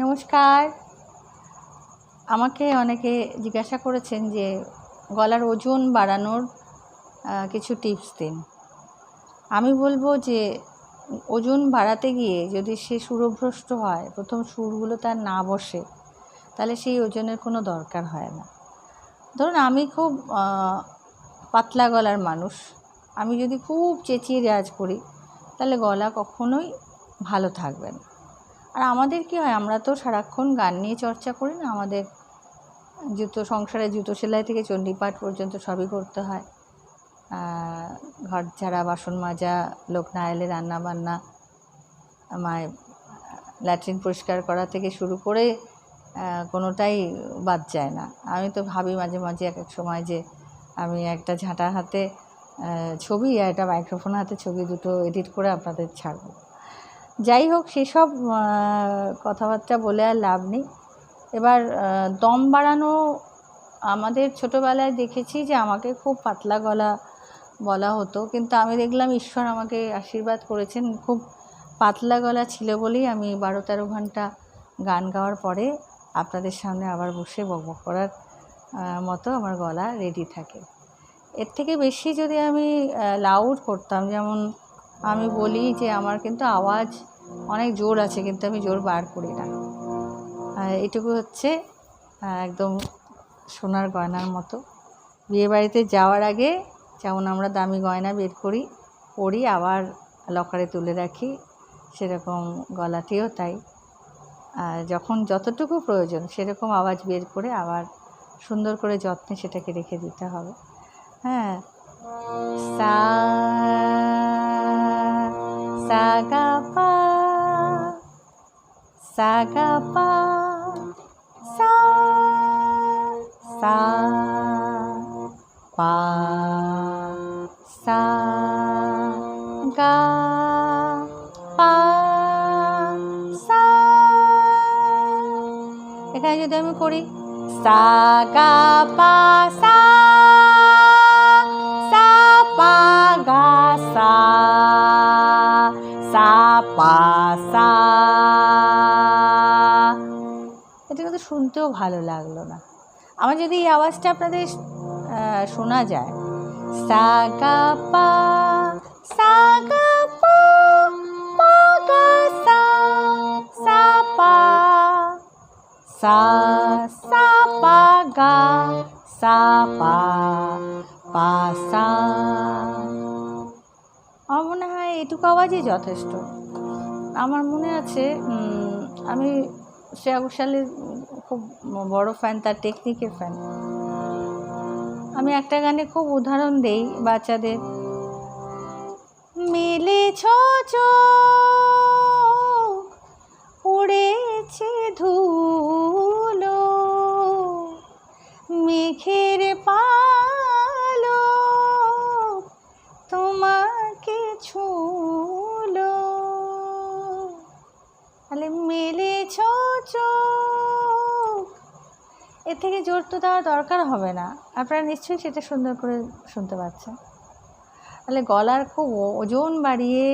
নমস্কার। আমাকে অনেকে জিজ্ঞাসা করেছেন যে গলার ওজন বাড়ানোর কিছু টিপস দিন। আমি বলব যে ওজন বাড়াতে গিয়ে যদি সে সুরভ্রষ্ট হয়, প্রথম সুরগুলো তার না বসে, তাহলে সেই ওজনের কোনো দরকার হয় না। ধরুন আমি খুব পাতলা গলার মানুষ, আমি যদি খুব চেঁচিয়ে রেয়াজ করি, তাহলে গলা কখনোই ভালো থাকবে না। আর আমাদের কি হয়, আমরা তো সারাক্ষণ গান নিয়ে চর্চা করি না, আমাদের জুতো, সংসারে জুতো সেলাই থেকে চণ্ডীপাঠ পর্যন্ত সবই করতে হয়। ঘর ঝাড়া, বাসন মাজা, লোক না এলে রান্না বান্না আমায় ল্যাট্রিন পরিষ্কার করা থেকে শুরু করে কোনোটাই বাদ যায় না। আমি তো ভাবি মাঝে মাঝে এক এক সময় যে আমি একটা ঝাঁটা হাতে ছবি আর একটা মাইক্রোফোন হাতে ছবি দুটো এডিট করে আপনাদের ছাড়বো। যাই হোক, সেসব কথাবার্তা বলে আর লাভ নেই। এবার দম বাড়ানো আমাদের ছোটোবেলায় দেখেছি যে আমাকে খুব পাতলা গলা বলা হতো। কিন্তু আমি দেখলাম ঈশ্বর আমাকে আশীর্বাদ করেছেন। খুব পাতলা গলা ছিল বলেই আমি বারো তেরো ঘণ্টা গান গাওয়ার পরে আপনাদের সামনে আবার বসে বকবক করার মতো আমার গলা রেডি থাকে। এর থেকে বেশি যদি আমি লাউড করতাম, যেমন আমি বলি যে আমার কিন্তু আওয়াজ অনেক জোর আছে, কিন্তু আমি জোর বার করি না। এটুকু হচ্ছে একদম সোনার গয়নার মতো। বিয়েবাড়িতে যাওয়ার আগে যেমন আমরা দামি গয়না বের করি, পরি, আবার লকারে তুলে রাখি, সেরকম গলাটিও তাই। যখন যতটুকু প্রয়োজন সেরকম আওয়াজ বের করে আবার সুন্দর করে যত্নে সেটাকে রেখে দিতে হবে। হ্যাঁ। সা গা পা সা সা, পা, সা, গা, পা, সা। এখানে যদি আমি করি সা গা পা সা সা এটা কিন্তু শুনতেও ভালো লাগল না। আমার যদি এই আওয়াজটা আপনাদের শোনা যায়। সা গা পা সা গা পা পা গা সা সা পা, সা সা পা গা, সা পা পা সা। আমার মনে হয় এটুকু আওয়াজই যথেষ্ট। আমার মনে আছে আমি শ্রেয়া ঘোষালের খুব বড় ফ্যান তার টেকনিকের ফ্যান আমি একটা গানে খুব উদাহরণ দেই বাচ্চাদের। মেলেছ উড়েছে ধুলো মেঘের এর থেকে জোর তো দেওয়ার দরকার হবে না। আপনারা নিশ্চয়ই সেটা সুন্দর করে শুনতে পাচ্ছেন। তাহলে গলার খুব ওজন বাড়িয়ে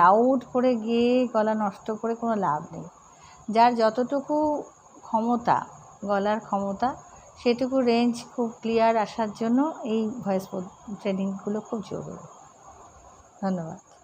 লাউড করে গিয়ে গলা নষ্ট করে কোনো লাভ নেই। যার যতটুকু ক্ষমতা, গলার ক্ষমতা, সেটুকু রেঞ্জ খুব ক্লিয়ার আসার জন্য এই ভয়েস ট্রেনিংগুলো খুব জরুরি। ধন্যবাদ।